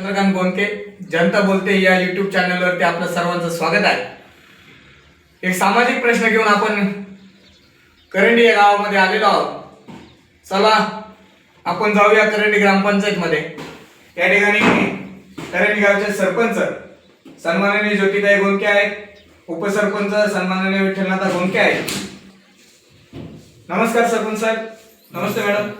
चंद्रकांत बोनके जनता बोलते या युट्यूब चॅनलवरती आपलं सर्वांचं स्वागत आहे. एक सामाजिक प्रश्न घेऊन आपण करंडी या गावामध्ये आलेलो आहोत. चला आपण जाऊया करंडी ग्रामपंचायत मध्ये या ठिकाणी करंडी गावचे सरपंच सन्माननीय ज्योतिताई गोंके आहेत. उपसरपंच सन्माननीय विठ्ठलनाथा गोंके आहेत. नमस्कार सरपंच साहेब. नमस्ते मॅडम.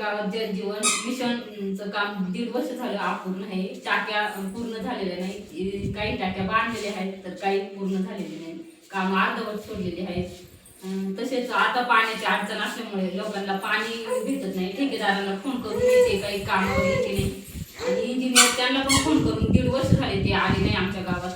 गावात जलजीवन मिशनचं काम दीड वर्ष झालं अपूर्ण आहे. टाक्या पूर्ण झालेल्या नाही. काही टाक्या बांधलेल्या आहेत तर काही पूर्ण झालेले नाही. काम अर्धवट सोडलेले आहेत. तसेच आता पाण्याची अडचण असल्यामुळे लोकांना पाणी भेटत नाही. ठेकेदारांना फोन करून येते काही कामावर येते नाही आणि इंजिनियर त्यांना पण फोन करून दीड वर्ष झाले ते आले नाही आमच्या गावात.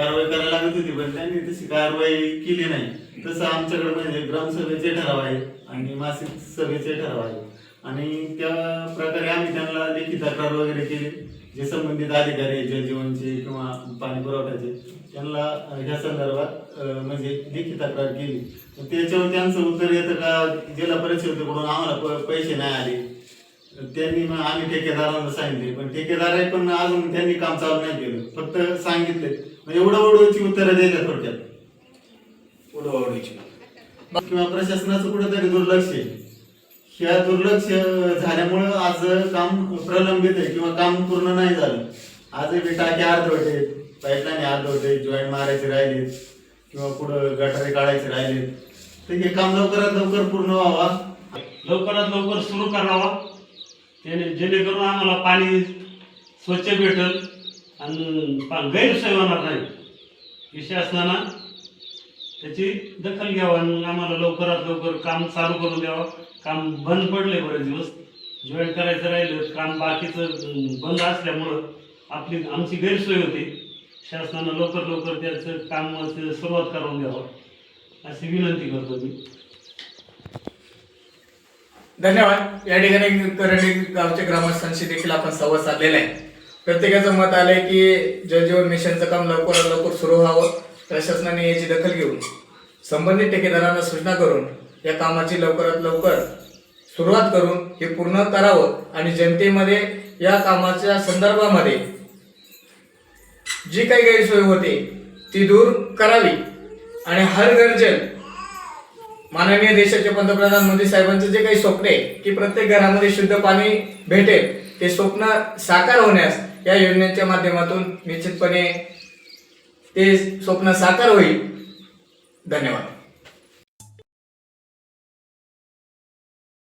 कारवाई करायला लागत होती पण त्यांनी तशी कारवाई केली नाही. तसं आमच्याकडे म्हणजे ग्रामसभेचे ठराव आहे आणि मासिक सभेचे ठराव आहे आणि त्या प्रकारे आम्ही त्यांना लेखी तक्रार वगैरे केली. जे संबंधित अधिकारी आहे, जलजीवनचे किंवा पाणी पुरवठ्याचे त्यांना ह्या संदर्भात म्हणजे लेखी तक्रार केली. तर त्याच्यावर त्यांचं उत्तर येतं का जिल्हा परिषदेकडून आम्हाला प- पैसे नाही आले. त्यांनी मग आम्ही ठेकेदारांना सांगितले पण ठेकेदार पण अजून त्यांनी काम चालू नाही केलं. फक्त सांगितले. म्हणजे एवढं एवढंची उत्तरं दिल्या थोडक्यात. उडवाउडीची किंवा प्रशासनाचं कुठेतरी दुर्लक्ष आहे. ह्या दुर्लक्ष झाल्यामुळं आज काम प्रलंबित आहे किंवा काम पूर्ण नाही झालं. आजही टाके अर्धवट पाईपलाईन अर्धवट आहेत जॉईंट मारायचे राहिलेत किंवा पुढं गटारे काढायचे राहिलेत. तर हे काम लवकरात लवकर पूर्ण व्हावा. लवकरात लवकर सुरू करावा. त्याने जेणेकरून आम्हाला पाणी स्वच्छ भेटल आणि पा- गैरसोय होणार नाही. ही शासनानं त्याची दखल घ्यावा आणि आम्हाला लवकरात लवकर काम चालू करून द्यावं. काम बंद पडले बरेच दिवस. जॉईन करायचं राहिलं काम बाकीचं बंद असल्यामुळं आपली आमची गैरसोय होती. शासनानं लवकर लवकर त्याचं काम सुरुवात करून द्यावं. अशी विनंती करतो मी. धन्यवाद. या ठिकाणी करंडी गावच्या ग्रामस्थांशी देखील आपण संवाद साधलेला आहे. प्रत्येकाचं मत आलंय की जलजीवन मिशनचं काम लवकरात लवकर सुरू व्हावं प्रशासनाने याची दखल घेऊन संबंधित ठेकेदारांना सूचना करून या कामाची लवकरात लवकर सुरुवात करून हे पूर्ण करावं आणि जनतेमध्ये या कामाच्या संदर्भामध्ये जी काही गैरसोय होते ती दूर करावी आणि हर घर माननीय देशाचे पंतप्रधान मोदी साहेबांचे जे काही स्वप्न आहे की प्रत्येक घरामध्ये शुद्ध पाणी भेटेल ते स्वप्न साकार होण्यास या योजनेच्या माध्यमातून निश्चितपणे ते स्वप्न साकार होईल. धन्यवाद.